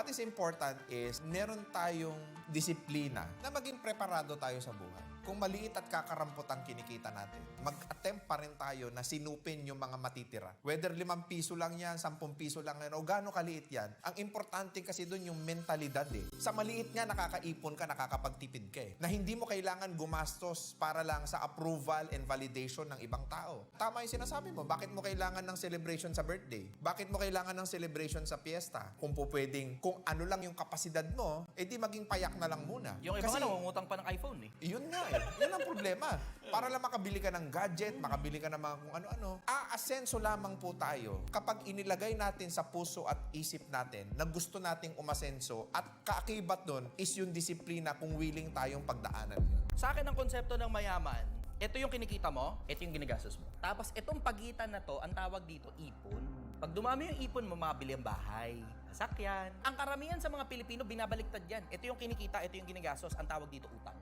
What is important is meron tayong disiplina na maging preparado tayo sa buhay. Kung maliit at kakarampot ang kinikita natin, mag-attempt pa rin tayo na sinupin yung mga matitira. Whether limang piso lang yan, sampung piso lang yan, o gaano kaliit yan, ang importante kasi doon yung mentalidad eh. Sa maliit nga, nakakaipon ka, nakakapagtipid ka eh. Na hindi mo kailangan gumastos para lang sa approval and validation ng ibang tao. Tama yung sinasabi mo, bakit mo kailangan ng celebration sa birthday? Bakit mo kailangan ng celebration sa fiesta? Kung po pwedeng, kung ano lang yung kapasidad mo, edi maging payak na lang muna. Yung iba Kasi- nga nangungutang pa ng iPhone eh. yun nga eh. Yun ang problema. Para lang makabili ka ng gadget, makabili ka ng mga kung ano-ano. Aasenso lamang po tayo kapag inilagay natin sa puso at isip natin na gusto nating umasenso at kaakibat doon is yung disiplina kung willing tayong pagdaanan yun. Sa akin ang konsepto ng mayaman, ito yung kinikita mo, ito yung ginagastos mo. Tapos itong pagitan na to, ang tawag dito ipon. Pag dumami yung ipon mo, mabili ang bahay, sasakyan. Ang karamihan sa mga Pilipino, binabaliktad yan. Ito yung kinikita, ito yung ginagastos, ang tawag dito utang.